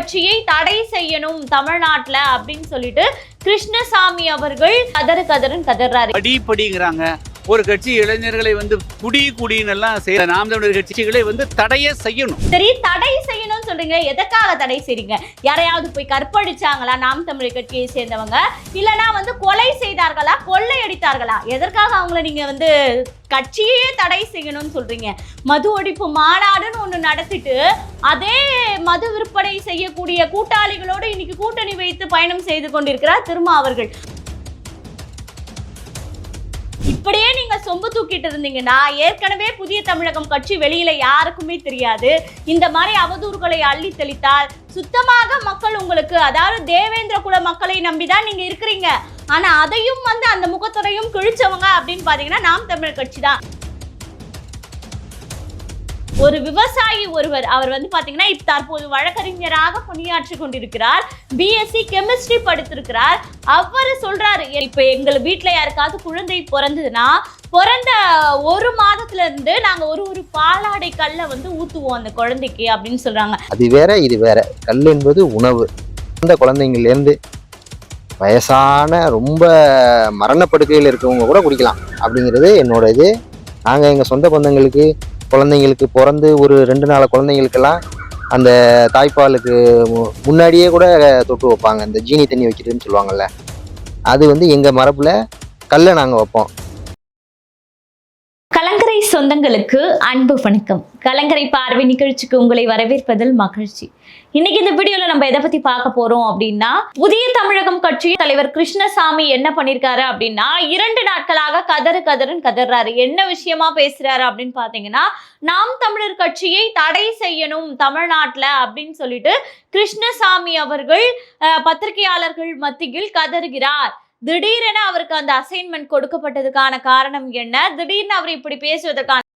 கட்சியை தடை செய்யணும் தமிழ்நாட்டுல அப்படின்னு சொல்லிட்டு கிருஷ்ணசாமி அவர்கள் கதறு கதறுன்னு கதறாரு. படி படிங்கிறாங்க ஒரு கட்சி இளைஞர்களை வந்து குடி குடின்னு எல்லாம் செய்ய நாம் தமிழர் கட்சிகளை வந்து தடைய செய்யணும். சரி தடை செய்யணும்னு சொல்றீங்க. எதற்காக தடை செய்றீங்க? யாரையாவது போய் கற்பழிச்சாங்களா? நாம் தமிழர் கட்சியை சேர்ந்தவங்க? இல்லனா வந்து கொலை செய்தார்களா? கொள்ளையடித்தார்களா? எதற்காக அவங்கள நீங்க வந்து கட்சியே தடை செய்யணும்னு சொல்றீங்க? மது ஒழிப்பு மாநாடுன்னு ஒண்ணு நடத்திட்டு அதே மது விற்பனை செய்யக்கூடிய கூட்டாளிகளோடு இன்னைக்கு கூட்டணி வைத்து பயணம் செய்து கொண்டிருக்கிறார் திருமா அவர்கள். இப்படியே நீங்க சொம்பு தூக்கிட்டு இருந்தீங்கன்னா ஏற்கனவே புதிய தமிழகம் கட்சி வெளியில யாருக்குமே தெரியாது. இந்த மாதிரி அவதூறுகளை அள்ளி தெளித்தால் சுத்தமாக மக்கள் உங்களுக்கு அதாவது தேவேந்திர குல மக்களை நம்பிதான் நீங்க இருக்கிறீங்க. ஆனா அதையும் வந்து அந்த முகத்துறையும் கிழிச்சவங்க அப்படின்னு பாத்தீங்கன்னா நாம் தமிழர் கட்சி தான். ஒரு விவசாயி ஒருவர் அவர் வந்து பாத்தீங்கன்னா தற்போது வழக்கறிஞராக பணியாற்றி கொண்டிருக்கிறார். BSc chemistry படித்திருக்கிறார். அவர் சொல்றாரு. இப்ப எங்க வீட்டில் யாருக்காவது குழந்தை பிறந்ததுன்னா பிறந்த ஒரு மாதத்துல இருந்து நாங்க ஒரு ஒரு பாலாடை கல்லை வந்து ஊத்துவோம் அந்த குழந்தைக்கு அப்படின்னு சொல்றாங்க. அது வேற இது வேற. கல் என்பது உணவு. இந்த குழந்தைங்கள்லேருந்து வயசான ரொம்ப மரணப்படுக்கையில் இருக்கவங்க கூட குடிக்கலாம். அப்படிங்கிறது என்னோட இது. நாங்கள் எங்கள் சொந்த பந்தங்களுக்கு குழந்தைங்களுக்கு பிறந்து ஒரு ரெண்டு நாள் குழந்தைங்களுக்கெல்லாம் அந்த தாய்ப்பாலுக்கு மு- முன்னாடியே கூட தொட்டு வைப்பாங்க. இந்த ஜீனி தண்ணி வைக்கிறதுன்னு சொல்லுவாங்கல்ல. அது வந்து எங்கள் மரபில் கல்லை நாங்கள் வைப்போம். சொந்தங்களுக்கு அன்பு வணக்கம். கலங்கரை பார்வை நிகழ்ச்சிக்கு உங்களை வரவேற்பதில் மகிழ்ச்சி. இன்னைக்கு இந்த வீடியோல நம்ம எதை பத்தி பார்க்க போறோம் அப்படின்னா புதிய தமிழகம் கட்சியின் தலைவர் கிருஷ்ணசாமி என்ன பண்ணிருக்காரு அப்படின்னா இரண்டு நாட்களாக கதறு கதறுன்னு கதறாரு. என்ன விஷயமா பேசுறாரு அப்படின்னு பாத்தீங்கன்னா நாம் தமிழர் கட்சியை தடை செய்யணும் தமிழ்நாட்டுல அப்படின்னு சொல்லிட்டு கிருஷ்ணசாமி அவர்கள் பத்திரிகையாளர்கள் மத்தியில் கதறுகிறார். திடீரென அவருக்கு அந்த அசைன்மெண்ட் கொடுக்கப்பட்டதுக்கான காரணம் என்ன? திடீர்னு அவர் இப்படி பேசுவதற்கான